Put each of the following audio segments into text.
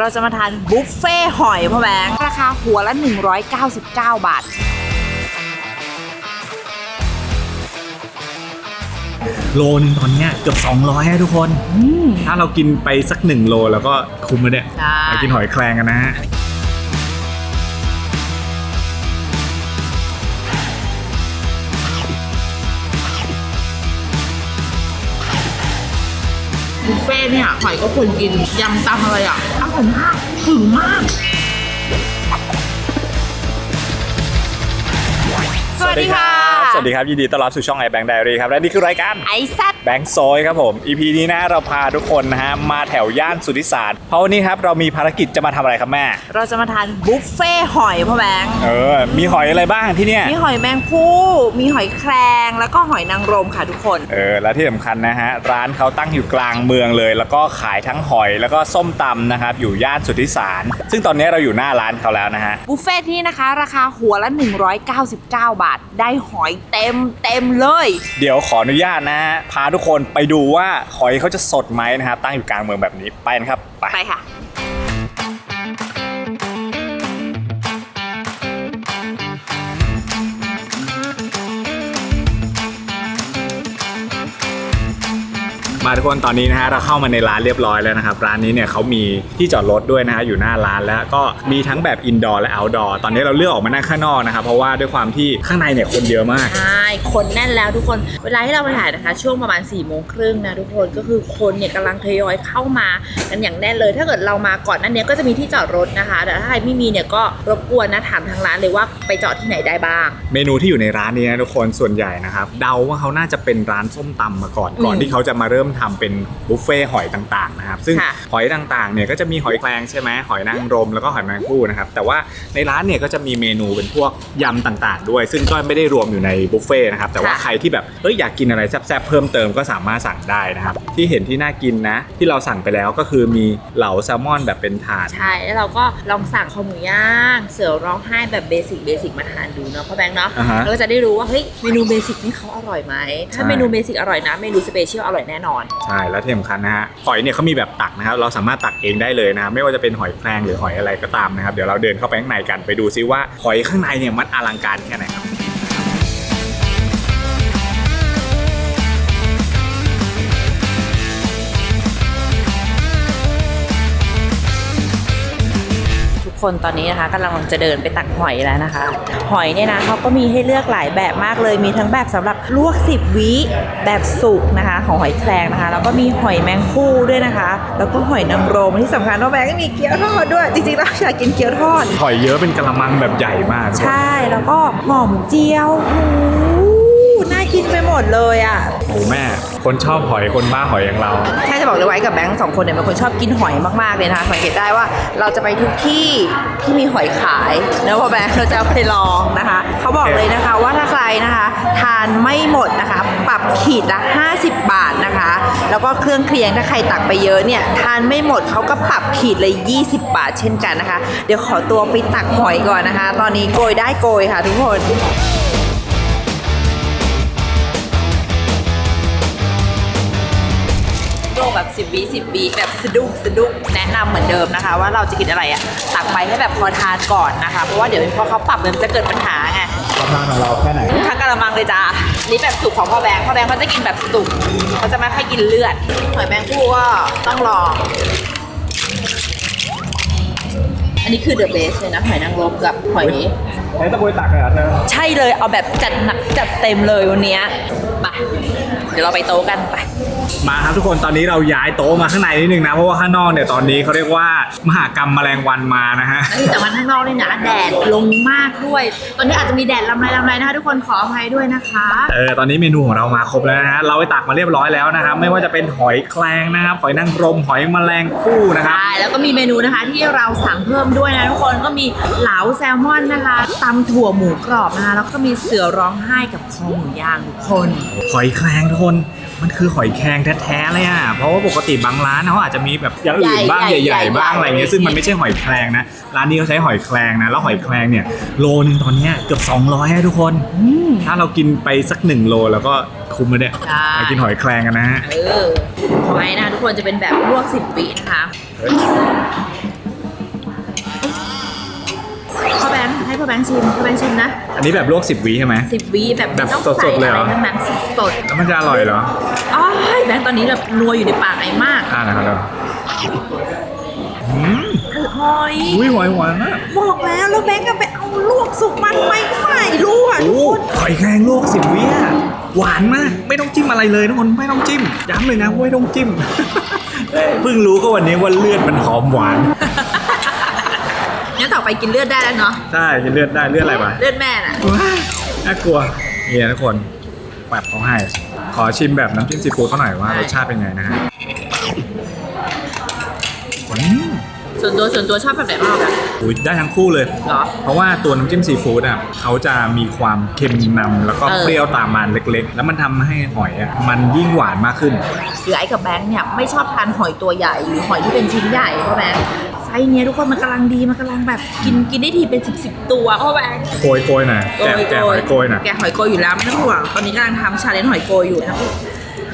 เราจะมาทานบุฟเฟ่หอยพ่อแบงค์ราคาหัวละ 199 บาท โลนึงตอนเนี้ยเกือบ 200อะทุกคน ถ้าเรากินไปสักหนึ่งโลแล้วก็คุ้มแล้วเนี่ยใช่ไปกินหอยแครงกันนะฮะบุฟเฟ่เนี่ยหอยก็ควรกินยำตำอะไรอะ อร่อยมากถึงมาก สวัสดีค่ะ สวัสดีครับ ยินดีต้อนรับสู่ช่องไอแบงค์ไดอารี่ครับ และนี่คือรายการไอซัดแบงค์โซยครับผม EP นี้นะเราพาทุกคนนะฮะมาแถวย่านสุทธิสารเพราะวันนี้ครับเรามีภารกิจจะมาทำอะไรครับแม่ เราจะมาทานบุฟเฟ่หอยพ่อแบงค์เออ มีหอยอะไรบ้างที่เนี่ย มีหอยแมงผู้มีหอยแครงแล้วก็หอยนางรมค่ะทุกคน เออและที่สำคัญนะฮะร้านเขาตั้งอยู่กลางเมืองเลย แล้วก็ขายทั้งหอยแล้วก็ส้มตำนะครับอยู่ย่านสุทธิสาร ซึ่งตอนนี้เราอยู่หน้าร้านเขาแล้วนะฮะบุฟเฟ่ที่นะคะ ราคาหัวละ 199 บาท ได้หอยเต็มเต็มเลย เดี๋ยวขออนุญาตนะฮะพาทุกคนไปดูว่าหอยเขาจะสดไหมนะครับตั้งอยู่กลางเมืองแบบนี้ไปนะครับไป ไปค่ะ มาทุกคนตอนนี้นะฮะเราเข้ามาในร้านเรียบร้อยแล้วนะครับ ร้านนี้เนี่ยเขามีที่จอดรถด้วยนะฮะอยู่หน้าร้านแล้วก็มีทั้งแบบอินดอร์และเอาท์ดอร์ตอนนี้เราเลือกออกมานั่งข้างนอกนะครับเพราะว่าด้วยความที่ข้างในเนี่ยคนเยอะมาก คนแน่นแล้วทุกคน เวลาที่เราไปถ่ายนะคะ ช่วงประมาณ4ี่โมงครึ่งนะทุกคนก็คือคนเนี่ยกำลังทยอยเข้ามากันอย่างแน่นเลย ถ้าเกิดเรามาก่อนนั้นเนี้ยก็จะมีที่จอดรถนะคะ แต่ถ้าใครไม่มีเนี่ยก็รบกวนนะถามทางร้านเลยว่าไปจอดที่ไหนได้บ้าง เมนูที่อยู่ในร้านนี้นะทุกคนส่วนใหญ่นะครับเดาว่าเขาน่าจะเป็นร้านส้มตำมาก่อนก่อนอืมที่เขาจะมาเริ่มทำเป็นบุฟเฟ่หอยต่างๆนะครับซึ่งค่ะหอยต่างๆเนี่ยก็จะมีหอยแครงใช่ไหมหอยนางรมแล้วก็หอยแมงภู่นะครับแต่ว่าในร้านเนี่ยก็จะมีเมนูเป็นพวกยำต่างๆ ด้วย ซึ่งก็ไม่ได้รวมอยู่ในบุฟเฟ่นะครับ แต่ว่าค่ะใครที่แบบเอ้ยอยากกินอะไรแซ่บๆเพิ่มเติมก็สามารถสั่งได้นะครับ ที่เห็นที่น่ากินนะ ที่เราสั่งไปแล้วก็คือมีเหลาแซลมอนแบบเป็นถาด ใช่ แล้วเราก็ลองสั่งคอหมูย่าง เสือร้องไห้แบบเบสิกเบสิกมาทานดูเนาะพ่อแบงค์เนาะอ่าฮะเราก็จะได้รู้ว่าเฮ้ยเมนูเบสิกนี่เขาอร่อยไหมถ้าใช่ เมนูเบสิกอร่อยนะเมนูสเปเชียลอร่อยแน่นอน ใช่ แล้วที่สำคัญนะฮะหอยเนี่ยเขามีแบบตักนะครับ เราสามารถตักเองได้เลยนะครับไม่ว่าจะเป็นหอยแครงหรือหอยอะไรก็ตามนะครับ เดี๋ยวเราเดินเข้าไปข้างในกันไปดูซิว่าหอยข้างในเนี่ยมันอลังการแค่ไหนครับ คนตอนนี้นะคะกำลังจะเดินไปตักหอยแล้วนะคะ หอยเนี่ยนะเขาก็มีให้เลือกหลายแบบมากเลย มีทั้งแบบสำหรับลวก 10 วิแบบสุกนะคะ ของหอยแครงนะคะ แล้วก็มีหอยแมงคู่ด้วยนะคะ แล้วก็หอยนางรมที่สำคัญว่าแบงก็มีเกี๊ยวทอดด้วย จริงๆเราอยากกินเกี๊ยวทอด หอยเยอะเป็นกระมังแบบใหญ่มากทุกคนใช่แล้วก็หอมเจียวหูน่ากินไปหมดเลยอะโอ้แม่ คนชอบหอยคนบ้าหอยอย่างเรา ใช่จะบอกเลยไว้กับแบงค์สองคนเนี่ยเป็นคนชอบกินหอยมากๆเลยนะคะสังเกตได้ว่าเราจะไปทุกที่ที่มีหอยขายนะพอแบงค์เราจะเอาไปลองนะคะเขาบอกเลยนะคะว่าถ้าใครนะคะ ทานไม่หมดนะคะ ปรับขีดละ 50 บาทนะคะ แล้วก็เครื่องเคียงถ้าใครตักไปเยอะเนี่ยทานไม่หมดเขาก็ปรับขีดเลย 20 บาทเช่นกันนะคะ เดี๋ยวขอตัวไปตักหอยก่อนนะคะ ตอนนี้โกยได้โกยค่ะทุกคน แบบ 10วิ10วิแบบสะดุ้งสะดุ้งแนะนำเหมือนเดิมนะคะ ว่าเราจะกินอะไรอะตักไปให้แบบพอทานก่อนนะคะ เพราะว่าเดี๋ยวพอเขาปรับมันจะเกิดปัญหาไง ประมาณของเราแค่ไหน ทั้งกระมังเลยจ้านี่แบบสุกของพ่อแบงค์พ่อแบงค์เขาจะกินแบบสุกเขาจะไม่ค่อยกินเลือดหอยแมงคู่ก็ต้องลองอันนี้คือเดอะเบสเลยนะหอยนางรมกับหอย ใช้ตะบวยตักเลยเหรอเธอใช่เลยเอาแบบจัดหนักจัดเต็มเลยวันเนี้ยไปเดี๋ยวเราไปโต๊ะกันไป มาครับทุกคนตอนนี้เราย้ายโต๊ะมาข้างในนิดนึงนะเพราะว่าข้างนอกเนี่ยตอนนี้เขาเรียกว่ามหากรรมแมลงวันมานะฮะ ที่สำคัญข้างนอกนี่นะแดดลงมากด้วย ตอนนี้อาจจะมีแดดลำไรลำไรนะคะ ทุกคนขออภัยด้วยนะคะ เออตอนนี้เมนูของเรามาครบแล้วนะฮะเราไปตักมาเรียบร้อยแล้วนะครับไม่ว่าจะเป็นหอยแครงนะครับหอยนางรมหอยแมลงภู่นะครับ ใช่แล้วก็มีเมนูนะคะที่เราสั่งเพิ่มด้วยนะทุกคนก็มีเหลาแซลมอนนะคะตำถั่วหมูกรอบนะคะแล้วก็มีเสือร้องไห้กับคอหมูย่างทุกคนหอยแครงทุกคนมันคือหอยแครงแท้ๆเลยอะเพราะว่าปกติบางร้านเขาอาจจะมีแบบอย่างอื่นบ้างใหญ่ๆใหญ่ๆบ้างอะไรเงี้ยซึ่งมันไม่ใช่หอยแครงนะร้านนี้เขาใช้หอยแครงนะแล้วหอยแครงเนี่ยโลนึงตอนเนี้ยเกือบ200อะทุกคน ถ้าเรากินไปสักหนึ่งโลแล้วก็คุ้มแล้วเนี่ยใช่ไปกินหอยแครงกันนะฮะเออหอยนะทุกคนจะเป็นแบบลวกสิบวินะคะ พ่อแบงค์ชิมพ่อแบงค์ชิมนะอันนี้แบบลวก10วิใช่ไหม สิบวิแบบแบบไม่ต้องสดๆใส่เลยอะเหรไรอทั้งนั้นสดแล้วมันจะอร่อยเหรอ ๆอ้ายแบงค์ตอนนี้แบบนัวอยู่ในปากไอ้มากอ่านะครับเดี๋ยวอืมหอย อุ้ยหวานหวานมากบอกแล้วแล้วแบงค์ก็ไปเอาลวกสุกมาทำไมก็ไม่รู้อะทุกโอ้คนหอยแครงลวกสิบวิอะหวานมาก ไม่ต้องจิ้มอะไรเลยทุกคน ไม่ต้องจิ้ม ย้ำเลยนะว่าไม่ต้องจิ้ม เอ้ยเพิ่งรู้ก็วันนี้ว่าเลือดมันหอมหวานงั้นต่อ ไปกินเลือดได้แล้วเนาะใช่กินเลือดได้เลือดอะไรมาเลือดแม่น่ะว้ายน่ากลัวเนี่ยทุกคนแบบเขาให้ ขอชิมแบบน้ำจิ้มซีฟู้ดเขาหน่อยว่ารสชาติเป็นไงนะฮะอืม ส่วนตัวส่วนตัวชอบแบบไหนมากกว่ากันอุ๊ยได้ทั้งคู่เลย เหรอ เพราะว่าตัวน้ำจิ้มซีฟู้ดอะเขาจะมีความเค็มนำแล้วก็เออ เปรี้ยวตามมันเล็กๆ แล้วมันทำให้หอยอะมันยิ่งหวานมากขึ้น คือไอ้กับแบงค์เนี่ยไม่ชอบทานหอยตัวใหญ่หรือหอยที่เป็นชิ้นใหญ่เพราะแบงค์ไซส์เนี้ยทุกคนมันกำลังดีมันกำลังแบบกินกินได้ทีเป็นสิบสิบตัวเพราะแบงค์โกยโกยหน่อยแกะแกะหอยโกยหน่อยแกะหอยโกยอยู่แล้วไม่ต้องห่วงตอนนี้กำลังทำชาเลนจ์หอยโกยอยู่นะ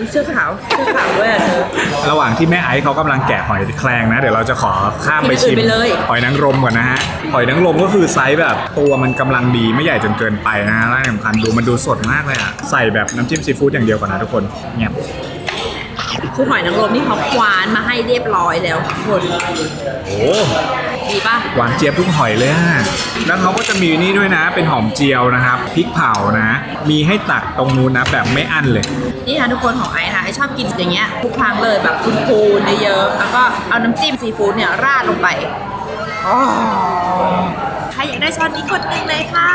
มีเสื้อขาวเสื้อขาวด้วยอะเธอ ระหว่างที่แม่ไอซ์เขากำลังแกะหอยแครงนะ เดี๋ยวเราจะขอข้ามไปชิมกินอื่นไปเลย หอยนางรมก่อนนะฮะหอยนางรมก็คือไซส์แบบ ตัวมันกำลังดีไม่ใหญ่จนเกินไปนะฮะและที่สำคัญดูมันดูสดมากเลยอะใส่แบบน้ำจิ้มซีฟู้ดอย่างเดียวก่อนนะทุกคนเงียบ คือหอยนางรมนี่เขาควานมาให้เรียบร้อยแล้วทุกคนโอ้ ดีป่ะหวานเจี๊ยบทุกหอยเลยอะแล้วเขาก็จะมีนี่ด้วยนะ เป็นหอมเจียวนะครับ พริกเผานะ มีให้ตักตรงนู้นนะแบบไม่อั้นเลย นี่นะทุกคนของไอ้นะไอ้ชอบกินอย่างเงี้ยทุกครั้งเลยแบบคุณคูนเยอะๆแล้วก็เอาน้ำจิ้มซีฟู้ดเนี่ยราดลงไปอ๋อ ใครอยากได้ช้อนนี้กดหนึ่งเลยค่ะ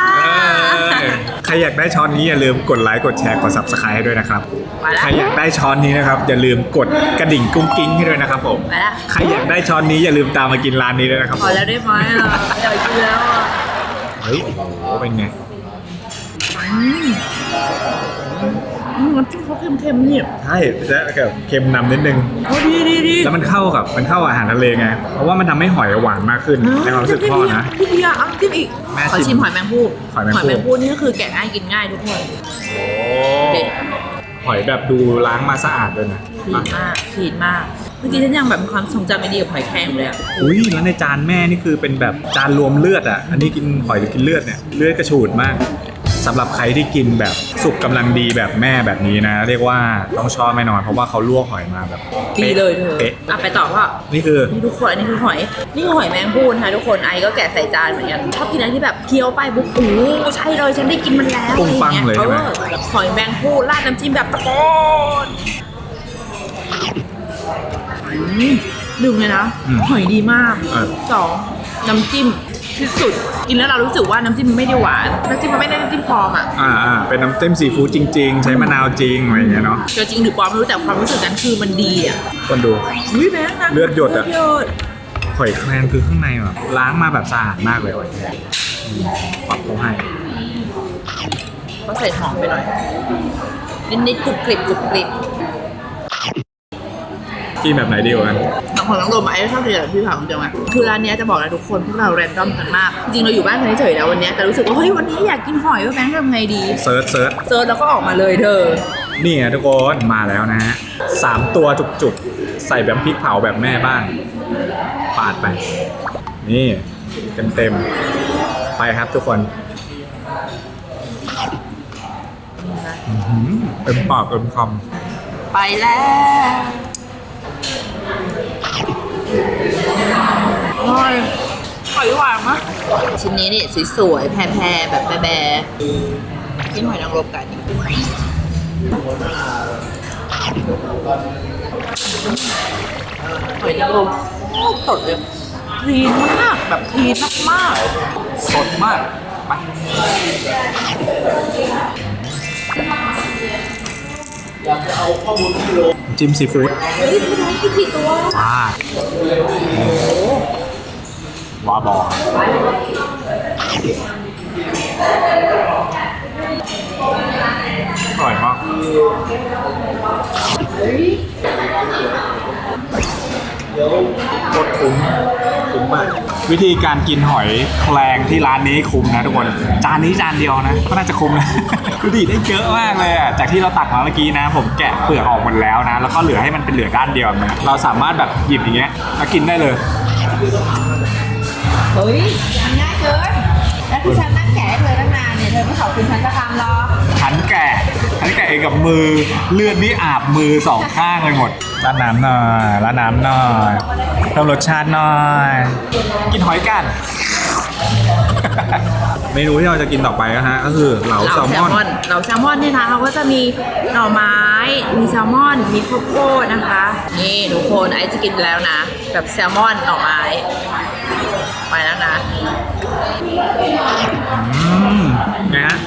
ใครอยากได้ช้อนนี้อย่าลืมกดไลค์กดแชร์กด subscribe ให้ด้วยนะครับมาละใครอยากได้ช้อนนี้นะครับอย่าลืมกดกระดิ่งกุ้งกิ้งให้ด้วยนะครับผมมาละใครอยากได้ช้อนนี้อย่าลืมตามมากินร้านนี้ด้วยนะครับพอแล้วได้ไหมอะอยากกินแล้วอะ เฮ้ยโอ้โหเป็นไงอืม น้ำจิ้มเขาเค็มๆนี่ใช่และกับเค็มนำนิดนึงโอ้ดีดีดีแล้วมันเข้ากับมันเข้ากับอาหารทะเลไง เพราะว่ามันทำให้หอยหวานมากขึ้นในความรู้สึกพ่อนะ พี่เบียร์เอาน้ำจิ้มอีกแม่ขอชิชิมมหอยแมงผู้หอยแมงภู่ผู้นี่ก็คือแกะง่ายกินง่ายทุกคนโอ้เด็ดหอยแบบดูล้างมาสะอาดเลยนะคลีนมากคลีนมาก เมื่อกี้ฉันยังแบบมีความทรงจำไม่ดีกับหอยแครงอยู่เลยอะอุ้ยแล้วในจานแม่นี่คือเป็นแบบจานรวมเลือดอะ อันนี้กินหอยหรือกินเลือดเนี่ยเลือดกระฉูดมาก สำหรับใครที่กินแบบสุกกำลังดีแบบแม่แบบนี้นะ เรียกว่าต้องชอบแน่นอนเพราะว่าเขาลวกหอยมาแบบดีเลยเธอเป๊ะอะไปต่อว่านี่คือ นี่ทุกคนอันนี้คือหอย นี่คือหอยแมงผู้นะคะทุกคนไอก็แกะใส่จานเหมือนกันชอบกินอะไรที่แบบเคี้ยวไปบุ๊บโอ้โหใช่เลยฉันได้กินมันแล้วปุ้งปังเลยใช่ไหม ออหอยแมงผู้ราดน้ำจิ้มแบบตะโกนอืมหนึ่งเลยนะ อืมหอยดีมากเออ สองน้ำจิ้ม ที่สุด กินแล้วเรารู้สึกว่าน้ำจิ้มมันไม่ได้หวานน้ำจิ้มมันไม่ได้น้ำจิ้มปลอมอะอ่าอ่าเป็นน้ำจิ้มซีฟู้ดจริง ๆ ใช้มะนาวจริงอะไรอย่างเงี้ยเนาะจะจริงหรือปลอมไม่รู้แต่ความรู้สึกนั้นคือมันดีอะคนดู อุ้ยแม่งนะเลือดหยดอะ เลือดหยดหอยแครงคือข้างในแบบล้างมาแบบสะอาดมากเลยหอยแครงอืมปรับเขาให้ก็ใส่หอมไปหน่อยนิดๆกรุบกริบกรุบกริบ กินแบบไหนดีกว่ากันบางคนต้องโดนไอ้ชอบกินแบบพี่ผังจริงไหมคือร้านเนี้ยจะบอกนะทุกคนพวกเราแรนดอมกันมาก จริงๆเราอยู่บ้านกันเฉยๆแล้ววันเนี้ยแต่รู้สึกว่าเฮ้ยวันนี้อยากกินหอยว่าแบงค์ทำไงดีเซิร์ชเซิร์ชเซิร์ชแล้วก็ออกมาเลยเธอ นี่ไงทุกคนมาแล้วนะฮะสามตัวจุกๆ ใส่แบบพริกเผาแบบแม่บ้านปาดไป นี่เต็มเต็มๆไปครับทุกคนอื้อหือเต็มปากเต็มคไปแล้ว อร่อยหอยหวานมากชิ้นนี้นี่สวยๆแพรๆแบบแบร์ๆกินหอยนางรมกันหอยนางรมโคตรสดเลยคลีนมากแบบคลีนมากำสดมากไปจิ้มซีฟู้ดๆเฮ้ยคุณน้อง กินกี่ตัวว้าว้าบออร่อยมาก โคตรคุ้มคุ้มมาก วิธีการกินหอยแครงที่ร้านนี้คุ้มนะทุกคน จานนี้จานเดียวนะก็น่าจะคุ้มนะ ดูดิได้เยอะมากเลยอะจากที่เราตักมาเมื่อกี้นะ ผมแกะเปลือกออกหมดแล้วนะ แล้วก็เหลือให้มันเป็นเหลือด้านเดียวแบบนี้เราสามารถแบบหยิบอย่างเงี้ยแล้วกินได้เลยเฮ้ยมันง่ายเกินแล้วที่ฉันนั่งแกะให้เธอตั้งนานเนี่ยเธอไม่ขอบคุณฉันสักคำหรอฉันแกะฉันแกะเองกับมือเลือดนี่อาบมือสองข้างไปหมด ร้านน้ำหน่อยร้านน้ำหน่อยเพิ่มรสชาติหน่อย กินหอยกัน เมนูที่เราจะกินต่อไปนะฮะก็คือเหลาเหแซลาลแซมลอนมอนเหลาแซลมอนเนี่ยนะเขาก็จะมีหน่อไม้ มีแซลมอน มีข้าวโพดนะคะ นี่ทุกคนไอซ์จะกินแล้วนะแบบแซลมอนหน่อไม้ ไปแล้วนะ อืมไงฮะ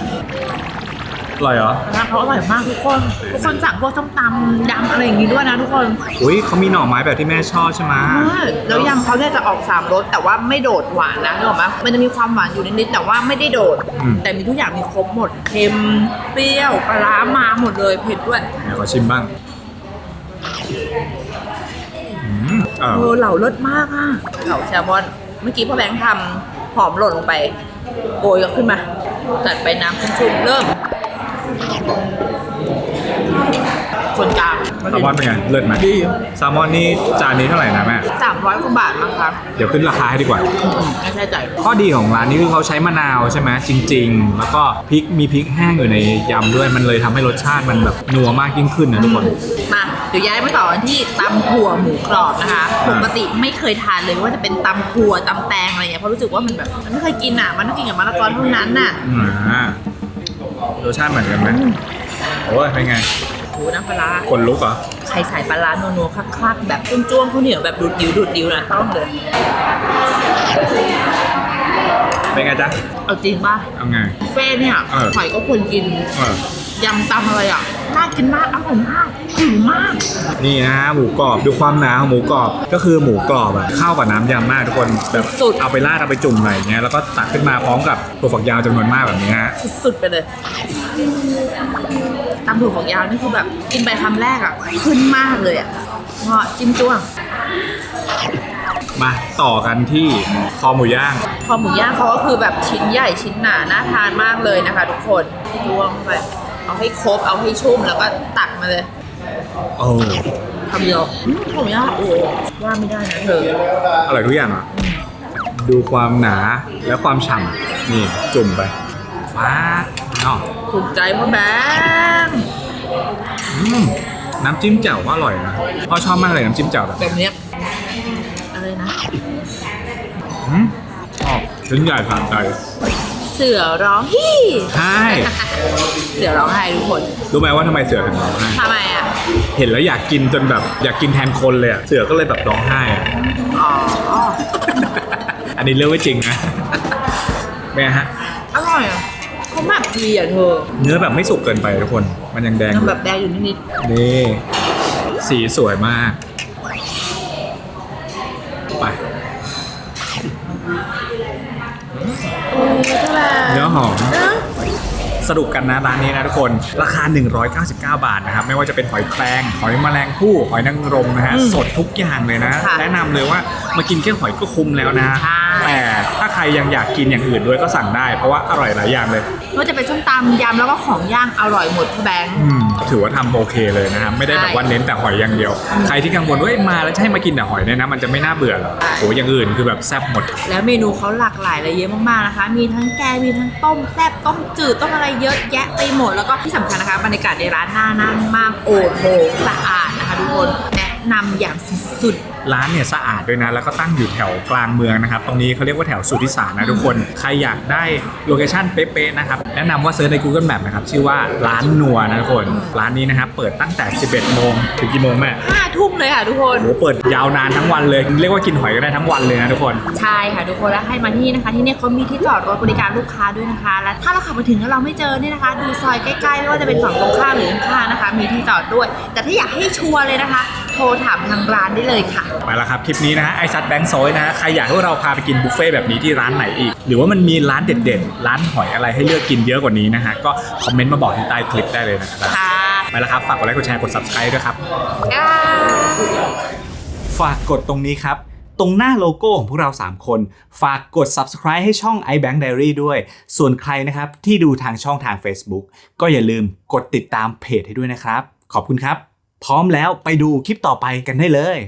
อร่อยเหรอร้านเขาอร่อยมากทุกคน ทุกคนสั่งพวกส้มตำยำอะไรอย่างนี้ด้วยนะทุกคนอุ้ยเขามีหน่อไม้แบบที่แม่ชอบใช่ไหมอ่าแล้วยำเขาเนี่ยจะออกสามรสแต่ว่าไม่โดดหวานนะนึกออกไหมมันจะมีความหวานอยู่นิดๆแต่ว่าไม่ได้โดดแต่มีทุกอย่างมีครบหมดเค็มเปรี้ยวปลาร้ามาหมดเลยเผ็ดด้วยเดี๋ยวขอชิมบ้างอืมเออเออเหล่ารสมากอะเหล่าแซลมอนเมื่อกี้พ่อแบงค์ทำหอมหล่นลงไป โกยก็ขึ้นมาจัดไปน้ำชุ่มๆเริ่ม คนกลางแซลมอนเป็นไง เลิศไหมดีแซลมอนนี่จานนี้เท่าไหร่นะแม่สามร้อยกว่าบาทมั้งคะเดี๋ยวขึ้นราคาให้ดีกว่า ไม่ใช่ใจายข้อดีของร้านนี้คือเขาใช้มะนาวใช่ไหมจริง ๆ แล้วก็พริกมีพริกแห้งอยู่ในยำด้วยมันเลยทำให้รสชาติมันแบบนัวมากยิ่งขึ้นนะทุกคน มาเดี๋ยวย้ายมาต่อกันที่ตำถั่วหมูกรอบนะคะปกติไม่เคยทานเลยว่าจะเป็นตำถั่วตำแตงอะไรเงี้ยเพราะรู้สึกว่ามันแบบมันไม่เคยกินอะมันต้องกินกับมะละกอเท่านั้นน่ะอ่า รสชาติเหมือนกันไหมโอ้ยเป็นไงโหน้ำปลาร้าคนลุกเหรอใครใส่ปลาร้านัวๆคลักๆ แบบจ้วงๆข้าวเหนียวแบบดูดดิ้วดูดดิ้วนะต้องเลย เป็นไงจ๊ะเอาจริงป่ะเอาไง บุฟเฟ่เนี่ยเออ หอยก็ควรกินเออยำตำอะไรอะ น่ากินมากอร่อยมากถึงมาก นี่นะฮะหมูกรอบดูความหนาของหมูกรอบก็คือหมูกรอบอะเข้ากับน้ำยำมากทุกคนแบบสุด เอาไปราดเอาไปจุ่มอะไรอย่างเงี้ยแล้วก็ตักขึ้นมาพร้อมกับถั่วฝักยาวจำนวนมากแบบนี้ฮะสุดๆไปเลยตำถั่วของยาวนี่คือแบบกินไปคำแรกอะขึ้นมากเลยอะเหาะจิ้มจ้วงมาต่อกันที่คอหมูย่าง คอหมูย่างเขาก็คือแบบชิ้นใหญ่ชิ้นหนาน่าทานมากเลยนะคะ ทุกคนจ้วงเข้าไป เอาให้ครบเอาให้ชุ่มแล้วก็ตักมาเลยโอ้คำเดียวอืมคอหมูย่างโอ้ว่าไม่ได้นะเธออร่อยทุกอย่างอะ ดูความหนาและความฉ่ำนี่จุ่มไปฟ้าเนาะถูกใจพ่อแบงค์อืมน้ำจิ้มแจ่วก็อร่อยนะพ่อชอบมากเลยน้ำจิ้มแจ่วแบบแบบเนี้ยอะไรนะอืมอ๋อชิ้นใหญ่ผ่านใจ เสือร้องฮี่ใช่เสือร้องไห้ทุกคนรู้ไหมว่าทำไมเสือถึงร้องไห้ทำไมอะเห็นแล้วอยากกินจนแบบอยากกินแทนคนเลยอะเสือก็เลยแบบร้องไห้อะอ๋ออันนี้เรื่องไม่จริงนะเป็นไงฮะอร่อยอะเขาหมักดีอะเธอเนื้อแบบไม่สุกเกินไปทุกคน มันยังแดงอมันยู่แบบแดงอยู่นิดนี่สีสวยมาก ไป ๆโอ้ย เท่าไหร่เนื้อหอมเนอะสรุปกันนะร้านนี้นะทุกคน ราคา 199 บาทนะครับ ไม่ว่าจะเป็นหอยแครงหอยแมลงภู่หอยนางรมนะฮะสดทุกอย่างเลยนะ แนะนำเลยว่ามากินแค่หอยก็คุ้มแล้วนะ แต่ถ้าใครยังอยากกินอย่างอื่นด้วยก็สั่งได้ เพราะว่าอร่อยหลายอย่างเลย ไม่ว่าจะเป็นส้มตำยำแล้วก็ของย่างอร่อยหมดพ่อแบงค์ อืมถือว่าทำโอเคเลยนะครับไม่ได้แบบว่าเน้นแต่หอยอย่างเดียว ใครที่กังวลว่าเอ้ยมาแล้วจะให้มากินแต่หอยเนี่ยนะมันจะไม่น่าเบื่อหรอกโหอย่างอื่นคือแบบแซ่บหมด แล้วเมนูเขาหลากหลายเลยเยอะมากๆนะคะ มีทั้งแกงมีทั้งต้มแซ่บต้มจืดต้มอะไรเยอะแยะไปหมด แล้วก็ที่สำคัญนะคะบรรยากาศในร้านน่านั่งมากโอ้โหสะอาดนะคะทุกคนแนะนำอย่างสุด ร้านเนี่ยสะอาดด้วยนะแล้วก็ตั้งอยู่แถวกลางเมืองนะครับตรงนี้เขาเรียกว่าแถวสุทธิสารนะทุกคนใครอยากได้โลเคชั่นเป๊ะๆนะครับแนะนำว่าเซิร์ชใน Google Map นะครับชื่อว่าร้านนัวนะทุกคนร้านนี้นะครับเปิดตั้งแต่ 11 โมงถึงกี่โมงแม่ๆห้าทุ่มเลยค่ะทุกคนโหเปิดยาวนานทั้งวันเลย เรียกว่ากินหอยก็ได้ทั้งวันเลยนะทุกคนใช่ค่ะทุกคนแล้วให้มาที่นี่นะคะที่เนี่ยเขามีที่จอดรถบริการลูกค้าด้วยนะคะ และถ้าเราขับมาถึงแล้วเราไม่เจอเนี่ยนะคะ ดูซอยใกล้ๆไม่ว่าจะเป็นฝั่งตรงข้ามหรือข้างๆนะคะ มีที่จอดด้วย แต่ถ้าอยากให้ชัวร์เลยนะคะ โทรถามทางร้านได้เลยค่ะไปแล้วครับ คลิปนี้นะฮะไอซัดแบงค์โซยนะฮะใครอยากให้เราพาไปกินบุฟเฟ่ต์แบบนี้ที่ร้านไหนอีก หรือว่ามันมีร้านเด็ดๆ ร้านหอยอะไรให้เลือกกินเยอะกว่านี้นะฮะ ก็คอมเมนต์มาบอกที่ใต้คลิปได้เลยนะครับค่ะไปแล้วครับ ฝากกดไลค์กดแชร์กด subscribe ด้วยครับอ่าฝากกดตรงนี้ครับ ตรงหน้าโลโก้ของพวกเรา 3 คน ฝากกด subscribe ให้ช่อง iBank Diary ด้วย ส่วนใครนะครับที่ดูทางช่องทาง Facebook ก็อย่าลืมกดติดตามเพจให้ด้วยนะครับ ขอบคุณครับ พร้อมแล้วไปดูคลิปต่อไปกันได้เลย